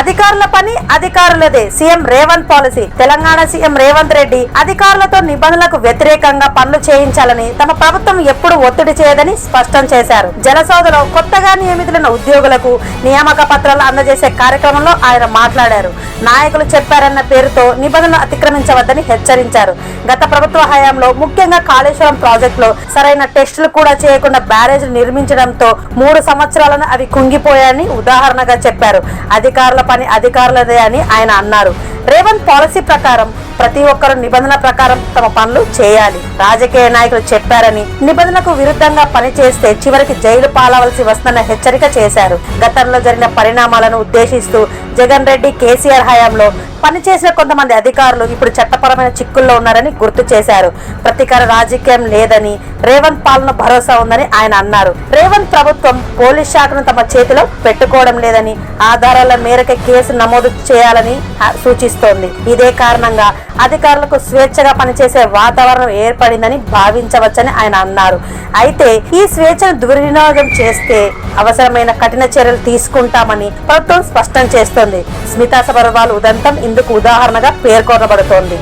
అధికారుల పని అధికారులదే. CM Revanth policy. Telangana CM Revanth Reddy అధికారులతో నిబంధనలకు వ్యతిరేకంగా పనులు చేయించాలని తమ ప్రభుత్వం ఎప్పుడు ఒత్తిడి చేయదని స్పష్టం చేశారు. జలసౌదలో కొత్తగా నియమితులైన ఉద్యోగులకు నియామక పత్రాలు అందజేసే కార్యక్రమంలో ఆయన మాట్లాడారు. నాయకులు చెప్పారన్న పేరుతో నిబంధనలు అతిక్రమించవద్దని హెచ్చరించారు. గత ప్రభుత్వ హయాంలో ముఖ్యంగా కాళేశ్వరం ప్రాజెక్టులో సరైన టెస్టులు కూడా చేయకుండా బ్యారేజ్ నిర్మించడంతో మూడు సంవత్సరాలను అవి కుంగిపోయాయని ఉదాహరణగా చెప్పారు. అధికారుల పని అధికారులదే అని ఆయన అన్నారు. రేవంత్ పాలసీ ప్రకారం ప్రతి ఒక్కరూ నిబంధన ప్రకారం తమ పనులు చేయాలి. రాజకీయ నాయకులు చెప్పారని నిబంధనకు విరుద్ధంగా పనిచేస్తే చివరికి జైలు పాలవలసి వస్తున్న హెచ్చరిక చేశారు. గతంలో జరిగిన పరిణామాలను ఉద్దేశిస్తూ జగన్ రెడ్డి కేసీఆర్ హయాంలో పనిచేసిన కొంతమంది అధికారులు ఇప్పుడు చట్టపరమైన చిక్కుల్లో ఉన్నారని గుర్తు చేశారు. ప్రతీకార రాజకీయం లేదని రేవంత్ పాలన భరోసా ఉందని ఆయన అన్నారు. రేవంత్ ప్రభుత్వం పోలీస్ శాఖను తమ చేతిలో పెట్టుకోవడం లేదని ఆధారాల మేరకు కేసు నమోదు చేయాలని సూచిస్తోంది. ఇదే కారణంగా అధికారులకు స్వేచ్ఛగా పనిచేసే వాతావరణం ఏర్పడిందని భావించవచ్చని ఆయన అన్నారు. అయితే ఈ స్వేచ్ఛను దుర్వినియోగం చేస్తే అవసరమైన కఠిన చర్యలు తీసుకుంటామని ప్రభుత్వం స్పష్టం చేస్తోంది. స్మితా సబర్వాల్ ఉదంతం. ఇందుకు ఉదాహరణగా పేర్కొనబడుతోంది.